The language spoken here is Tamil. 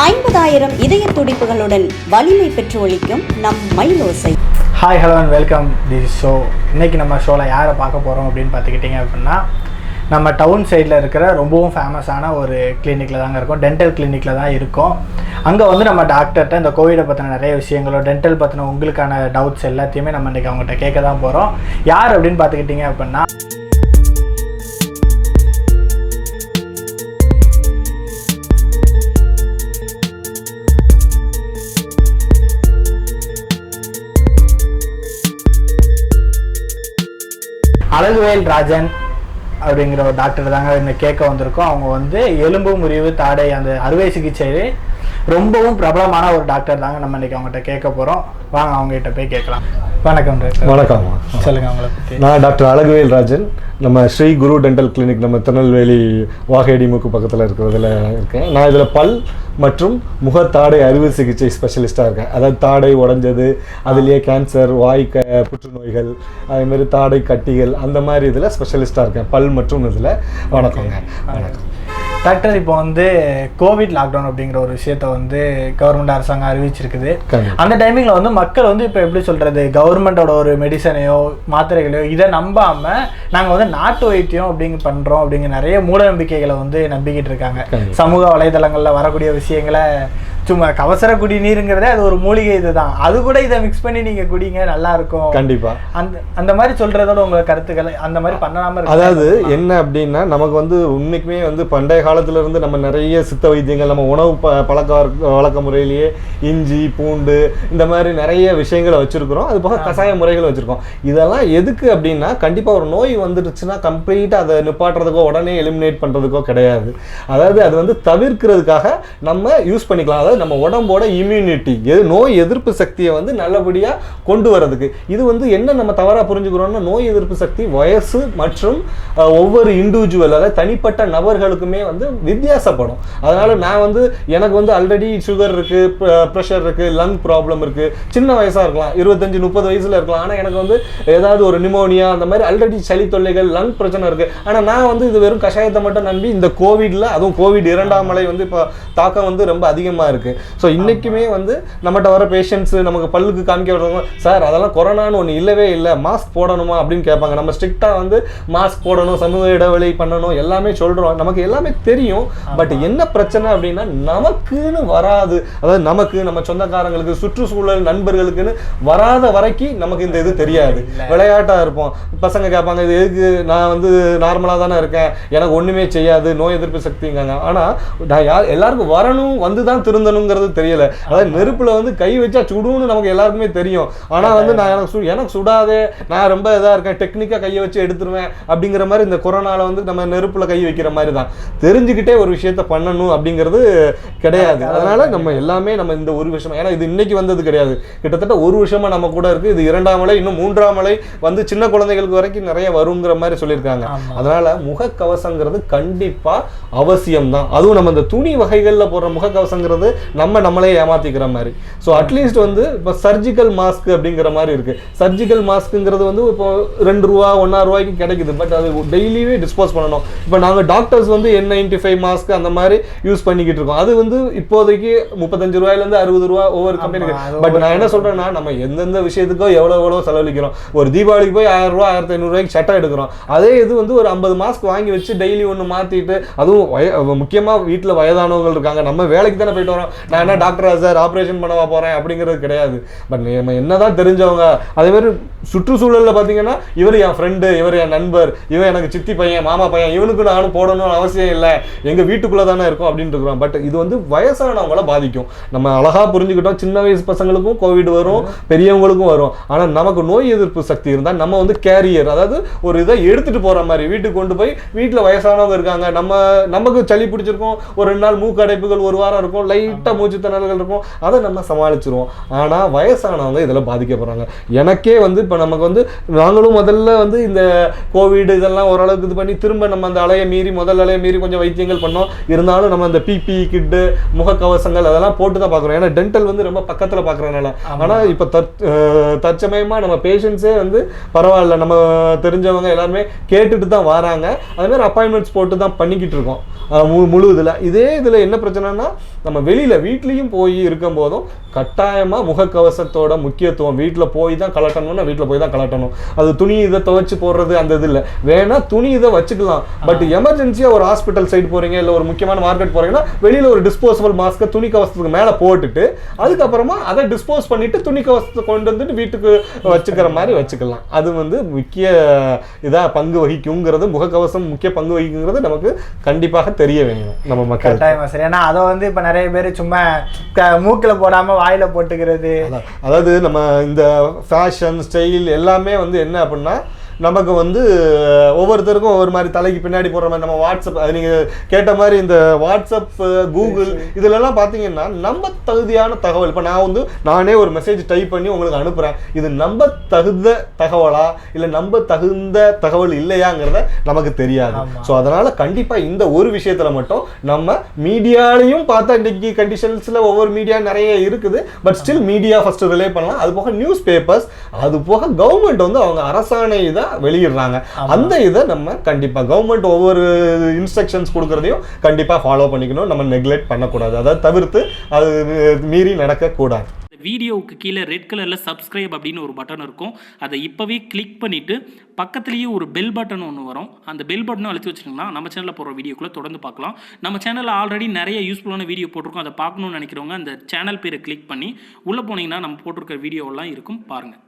ஐம்பதாயிரம் இதய துடிப்புகளுடன் வலிமை பெற்று ஒழிக்கும் நம் Mayilosai hi hello and welcome the show இன்னைக்கு நம்ம ஷோவில் யாரை பார்க்க போகிறோம் அப்படின்னு பார்த்துக்கிட்டிங்க அப்படின்னா நம்ம டவுன் சைடில் இருக்கிற ரொம்பவும் ஃபேமஸான ஒரு கிளினிக்கில் தாங்க இருக்கும். டென்டல் கிளினிக்கில் தான் இருக்கும். அங்கே வந்து நம்ம டாக்டர்கிட்ட இந்த கோவிடை பற்றின நிறைய விஷயங்களோ டென்டல் பற்றின உங்களுக்கான டவுட்ஸ் எல்லாத்தையுமே நம்ம இன்றைக்கி அவங்ககிட்ட கேட்க தான் போகிறோம் யார் அப்படின்னு பார்த்துக்கிட்டிங்க அப்படின்னா அழகுவேல் ராஜன் அப்படிங்கிற ஒரு டாக்டர் தாங்க இந்த கேட்க வந்திருக்கோம். அவங்க வந்து எலும்பு முறிவு தாடை அந்த அறுவை சிகிச்சையிலே ரொம்பவும் பிரபலமான ஒரு டாக்டர் தாங்க நம்ம இன்னைக்கு அவங்ககிட்ட கேட்க போகிறோம் வாங்க அவங்க கிட்ட போய் கேட்கலாம். வணக்கம் வணக்கம். சொல்லுங்க அவங்கள பற்றி நான் டாக்டர் அழகுவேல் ராஜன். நம்ம ஸ்ரீ குரு டென்டல் கிளினிக் நம்ம திருநெல்வேலி வாகேடி மூக்கு பக்கத்தில் இருக்கிறதுல இருக்கேன். நான் இதில் பல் மற்றும் முகத்தாடை அறுவை சிகிச்சை ஸ்பெஷலிஸ்ட்டாக இருக்கேன் அதாவது தாடை உடைஞ்சது அதுலேயே கேன்சர் வாய் க புற்றுநோய்கள் அதேமாதிரி தாடை கட்டிகள் அந்த மாதிரி இதில் ஸ்பெஷலிஸ்ட்டாக இருக்கேன் பல் மற்றும் இதில் வணக்கங்க. வணக்கம். டாக்டர் இப்போ வந்து கோவிட் லாக்டவுன் அப்படிங்கிற ஒரு விஷயத்த வந்து கவர்மெண்ட் அரசாங்கம் அறிவிச்சிருக்குது. அந்த டைமிங்ல வந்து மக்கள் வந்து இப்போ எப்படி சொல்றது கவர்மெண்டோட ஒரு மெடிசனையோ மாத்திரைகளையோ இதை நம்பாம நாங்க வந்து நாட்டு வைத்தியம் அப்படிங்க பண்றோம் அப்படிங்கிற நிறைய மூட நம்பிக்கைகளை வந்து நம்பிக்கிட்டு இருக்காங்க. சமூக வலைதளங்கள்ல வரக்கூடிய விஷயங்களை சும்மா கவசர குடிநீருங்கிறதே அது ஒரு மூலிகை இதுதான். அது கூட இதை மிக்ஸ் பண்ணி நீங்க குடிங்க நல்லா இருக்கும் கண்டிப்பாக அந்த அந்த மாதிரி சொல்றதோட உங்க கருத்துக்கள் அந்த மாதிரி பண்ணாம அதாவது என்ன அப்படின்னா நமக்கு வந்து உண்மைக்குமே வந்து பண்டைய காலத்துல இருந்து நம்ம நிறைய சித்த வைத்தியங்கள் நம்ம உணவு பழக்க வழக்க முறையிலேயே இஞ்சி பூண்டு இந்த மாதிரி நிறைய விஷயங்களை வச்சிருக்கிறோம். அது போக கஷாய முறைகள் வச்சிருக்கோம். இதெல்லாம் எதுக்கு அப்படின்னா கண்டிப்பா ஒரு நோய் வந்துடுச்சுன்னா கம்ப்ளீட்டா அதை நிப்பாட்டுறதுக்கோ உடனே எலிமினேட் பண்றதுக்கோ கிடையாது. அதாவது அது வந்து தவிர்க்கிறதுக்காக நம்ம யூஸ் பண்ணிக்கலாம். அதாவது நம்ம உடம்போட இம்யூனிட்டி எது நோய் எதிர்ப்பு சக்தியை வந்து நல்லபடியா கொண்டு வரதுக்கு இது வந்து என்ன நம்ம தவறா புரிஞ்சுக்கிறோம்னா நோய் எதிர்ப்பு சக்தி வயசு மற்றும் ஒவ்வொரு இண்டிவிஜுவல் அதாவது தனிப்பட்ட நபர்களுக்குமே வந்து வித்தியாசப்படும். அதனால நான் வந்து எனக்கு வந்து ஆல்ரெடி சுகர் இருக்கு ப்ரெஷர் இருக்கு லங் ப்ராப்ளம் இருக்கு. சின்ன வயசா இருக்கலாம் இருபத்தஞ்சு முப்பது வயசுல இருக்கலாம். ஆனா எனக்கு வந்து ஏதாவது ஒரு நிமோனியா அந்த மாதிரி ஆல்ரெடி சளி தொல்லைகள் லங் பிரச்சனை இருக்கு. ஆனா நான் வந்து இது வெறும் கஷாயத்தை மட்டும் நம்பி இந்த கோவிட்ல அதுவும் கோவிட் இரண்டாம் அலை வந்து இப்போ தாக்கம் வந்து ரொம்ப அதிகமா இருக்கு. ஸோ இன்னைக்குமே வந்து நம்மகிட்ட வர பேஷண்ட்ஸ் நமக்கு பல்லுக்கு காமிக்க வர்றவங்க சார் அதெல்லாம் கொரோனான்னு ஒன்று இல்லவே இல்லை. மாஸ்க் போடணுமா? அப்படின்னு கேட்பாங்க. நம்ம ஸ்ட்ரிக்டாக வந்து மாஸ்க் போடணும் சமூக இடைவெளி பண்ணணும் எல்லாமே சொல்றோம். நமக்கு எல்லாமே தெரியும். பட் என்ன பிரச்சனை அப்படின்னா நமக்குன்னு வராது. அதாவது நமக்கு நம்ம சொந்தக்காரங்களுக்கு சுற்றுச்சூழல் நண்பர்களுக்குன்னு வராத வரைக்கும் நமக்கு இந்த இது தெரியாது. விளையாட்டா இருப்போம். பசங்க கேட்பாங்க இது எதுக்கு? நான் வந்து நார்மலா தானே இருக்கேன். எனக்கு ஒண்ணுமே செய்யாது. நோய் எதிர்ப்பு சக்திங்காங்க. ஆனா நான் யார் எல்லாருக்கும் வரணும் வந்து தான் திருந்தணுங்கிறது தெரியல. அதாவது நெருப்புல வந்து கை வச்சா சுடுன்னு நமக்கு எல்லாருக்குமே தெரியும். ஆனா வந்து நான் எனக்கு எனக்கு சுடாதே நான் ரொம்ப இதா இருக்கேன் டெக்னிக்கா கையை வச்சு எடுத்துருவேன் அப்படிங்கிற மாதிரி இந்த கொரோனால வந்து நம்ம நெருப்புல கை வைக்கிற மாதிரி தான் தெரிஞ்சுக்கிட்டே ஒரு விஷயத்த பண்ணணும் அப்படிங்கிறது கிடையாது. அதனால நம்ம எல்லாமே நம்ம இந்த ஒரு விஷயம் ஏன்னா இது இன்னைக்கு வந்தது கிடையாது. கிட்டத்தட்ட ஒரு விஷயமா நம்ம கூட இருக்கு. இது இரண்டாம் மலை இன்னும் மூன்றாம் மலை வந்து சின்ன குழந்தைகளுக்கு வரைக்கும் நிறைய வருங்கிற மாதிரி சொல்லியிருக்காங்க. அதனால முகக்கவசங்கிறது கண்டிப்பா அவசியம் தான் அதுவும் நம்ம இந்த துணி வகைகள்ல போடுற முகக்கவசங்கிறது நம்ம நம்மளே ஏமாத்திக்கிற மாதிரி. ஸோ அட்லீஸ்ட் வந்து இப்போ சர்ஜிக்கல் மாஸ்க் அப்படிங்கிற மாதிரி இருக்கு. சர்ஜிக்கல் மாஸ்க்குங்கிறது வந்து இப்போ ரெண்டு ரூபா ஒன்னா ரூபாய்க்கு கிடைக்குது. பட் அது டெய்லியே டிஸ்போஸ் பண்ணணும். இப்போ நாங்கள் டாக்டர்ஸ் வந்து என் நைன்டி ஃபைவ் மாஸ்க் அந்த மாதிரி யூஸ் பண்ணிக்கிட்டு இருக்கோம். அது வந்து இப்போதைக்கு முப்பத்தஞ்சு ரூபாயிலேருந்து அறுபது ரூபா ஒவ்வொரு கம்பெனிக்கு பட் நான் என்ன சொல்றேன்னா நம்ம எந்தெந்த விஷயத்துக்கோ எவ்வளோ எவ்வளோ செலவழிக்கிறோம். ஒரு தீபாவளிக்கு போய் ஆயிரம் ரூபா ஆயிரத்தி ஐநூறு ரூபாய்க்கு சட்டை எடுக்கிறோம். அதே இது வந்து ஒரு ஐம்பது மாஸ்க் வாங்கி வச்சு டெய்லி ஒன்று மாத்திட்டு அதுவும் வய முக்கியமா வீட்டில் வயதானவங்க இருக்காங்க. நம்ம வேலைக்கு தானே போயிட்டு வரோம். நான் என்ன டாக்டரா சார் ஆப்ரேஷன் பண்ணவா போறேன் அப்படிங்கிறது கிடையாது. பட் நம்ம என்னதான் தெரிஞ்சவங்க அதே மாதிரி சுற்றுச்சூழல்ல பார்த்தீங்கன்னா இவர் என் ஃப்ரெண்டு இவர் என் நண்பர் இவன் எனக்கு சித்தி பையன் மாமா பையன் இவனுக்கு நானும் போடணும்னு அவசியம் இல்லை. எங்க வீட்டுக்குள்ள தானே இருக்கும் அப்படின்னு இருக்கிறோம். பட் இது வந்து வயசானவங்கள பாதிக்கும். நம்ம அழகா புரிஞ்சுக்கிட்டோம் சின்ன வயசு பசங்களுக்கும் கோவிட் வரும் பெரியவங்களுக்கும் வரும். ஆனா நமக்கு நோய் எதிர்ப்பு சக்தி இருந்தா நம்ம வந்து கேரியர் அதாவது ஒரு இதை எடுத்துட்டு போற மாதிரி வீட்டுக்கு கொண்டு போய் வீட்டுல வயசானவங்க இருக்காங்க நம்ம நமக்கு சளி பிடிச்சிருக்கும் ஒரு ரெண்டு நாள் மூக்கு அடைப்புகள் ஒரு வாரம் இருக்கும் லைட்டா மூச்சு திணறல்கள் இருக்கும். அதை நம்ம சமாளிச்சிருவோம். ஆனா வயசானவங்க இதுல பாதிக்கப்படுறாங்க. எனக்கே வந்து இப்ப நமக்கு வந்து நாங்களும் முதல்ல வந்து இந்த கோவிட் இதெல்லாம் ஓரளவுக்கு இது பண்ணி திரும்ப நம்ம அந்த அலையை மீறி முதல் அலையை மீறி கொஞ்சம் வைத்தியங்கள் பண்ணோம். இருந்தாலும் நம்ம அந்த பிபி கிட்டு முகக்கவசங்கள் அதெல்லாம் போட்டு தான் பார்க்குறோம். ஏன்னா டென்டல் வந்து ரொம்ப பக்கத்தில் பார்க்குறதுனால. ஆனால் இப்போ தற்சமயமாக நம்ம பேஷண்ட்ஸே வந்து பரவாயில்ல. நம்ம தெரிஞ்சவங்க எல்லாருமே கேட்டுட்டு தான் வராங்க. அது மாதிரி அப்பாயின்மெண்ட்ஸ் போட்டு தான் பண்ணிக்கிட்டு இருக்கோம். முழு இதில். இதே இதில் என்ன பிரச்சனைனா நம்ம வெளியில் வெளியில வீட்லயும் போய் இருக்கும் போதும் கட்டாயமா முகக்கவசத்தோட முக்கியத்துவம். வீட்டுல போய் தான் கலட்டணும்னா வீட்டுல போய் தான் கலட்டணும். அது துணி இதை துவைச்சு போடுறது அந்த இது இல்ல. வேணா துணி இதை வச்சுக்கலாம். பட் எமர்ஜென்சியா ஒரு ஹாஸ்பிட்டல் சைடு போறீங்க இல்ல ஒரு முக்கியமான மார்க்கெட் போறீங்கன்னா வெளியில ஒரு டிஸ்போசபிள் மாஸ்க்கை துணி கவசத்துக்கு மேல போட்டுட்டு அதுக்கப்புறமா அதை டிஸ்போஸ் பண்ணிட்டு துணி கவசத்தை கொண்டு வந்துட்டு வீட்டுக்கு வச்சுக்கிற மாதிரி வச்சுக்கலாம். அது வந்து முக்கிய இதா பங்கு வகிக்குங்கிறது முகக்கவசம் முக்கிய பங்கு வகிக்குங்கிறது நமக்கு கண்டிப்பாக தெரிய வேணும் நம்ம மக்கள் ஏன்னா அதை வந்து இப்போ நிறைய பேர் சும்மா மூக்கில் போடாமல் போடாம வாயில போட்டுக்கிறது. அதாவது நம்ம இந்த ஃபேஷன் ஸ்டைல் எல்லாமே வந்து என்ன அப்படின்னா நமக்கு வந்து ஒவ்வொருத்தருக்கும் ஒவ்வொரு மாதிரி தலைக்கு பின்னாடி போடுற மாதிரி நம்ம வாட்ஸ்அப் அது நீங்க கேட்ட மாதிரி இந்த வாட்ஸ்அப் கூகுள் இதுலலாம் பார்த்தீங்கன்னா நம்ம தகுதியான தகவல். இப்போ நான் வந்து நானே ஒரு மெசேஜ் டைப் பண்ணி உங்களுக்கு அனுப்புறேன். இது நம்ப தகுந்த தகவலா? இல்லை நம்ப தகுந்த தகவல் இல்லையாங்கிறத நமக்கு தெரியாது. ஸோ அதனால கண்டிப்பா இந்த ஒரு விஷயத்துல மட்டும் நம்ம மீடியாலையும் பார்த்தா இன்னைக்கு கண்டிஷன்ஸ்ல ஒவ்வொரு மீடியா நிறைய இருக்குது. But still media first relay பண்ணலாம். அது போக நியூஸ் பேப்பர்ஸ் அது போக கவர்மெண்ட் வந்து அவங்க அரசாணை இதை வெளியிடுறாங்க. அந்த இதை நம்ம கண்டிப்பா கவர்மெண்ட் ஒவ்வொரு இன்ஸ்ட்ரக்ஷன்ஸ் கொடுக்கறதையும் கண்டிப்பா ஃபாலோ பண்ணிக்கணும். நம்ம நெக்லெக்ட் பண்ணக்கூடாது. அதை தவிர்த்து அது மீறி நடக்கக்கூடாது. இந்த வீடியோவுக்கு கீழே ரெட் கலரில் சப்ஸ்கிரைப் அப்படின்னு ஒரு பட்டன் இருக்கும். அதை இப்போவே கிளிக் பண்ணிவிட்டு பக்கத்துலேயே ஒரு பெல் பட்டன் ஒன்று வரும். அந்த பெல் பட்டனும் அழுத்தி வச்சிட்டிங்கன்னா நம்ம சேனலில் போடுற வீடியோக்குள்ளே தொடர்ந்து பார்க்கலாம். நம்ம சேனலில் ஆல்ரெடி நிறைய யூஸ்ஃபுல்லான வீடியோ போட்டிருக்கோம். அதை பார்க்கணும்னு நினைக்கிறவங்க அந்த சேனல் பேரை கிளிக் பண்ணி உள்ளே போனீங்கன்னா நம்ம போட்டிருக்க வீடியோவெல்லாம் இருக்கும். பாருங்கள்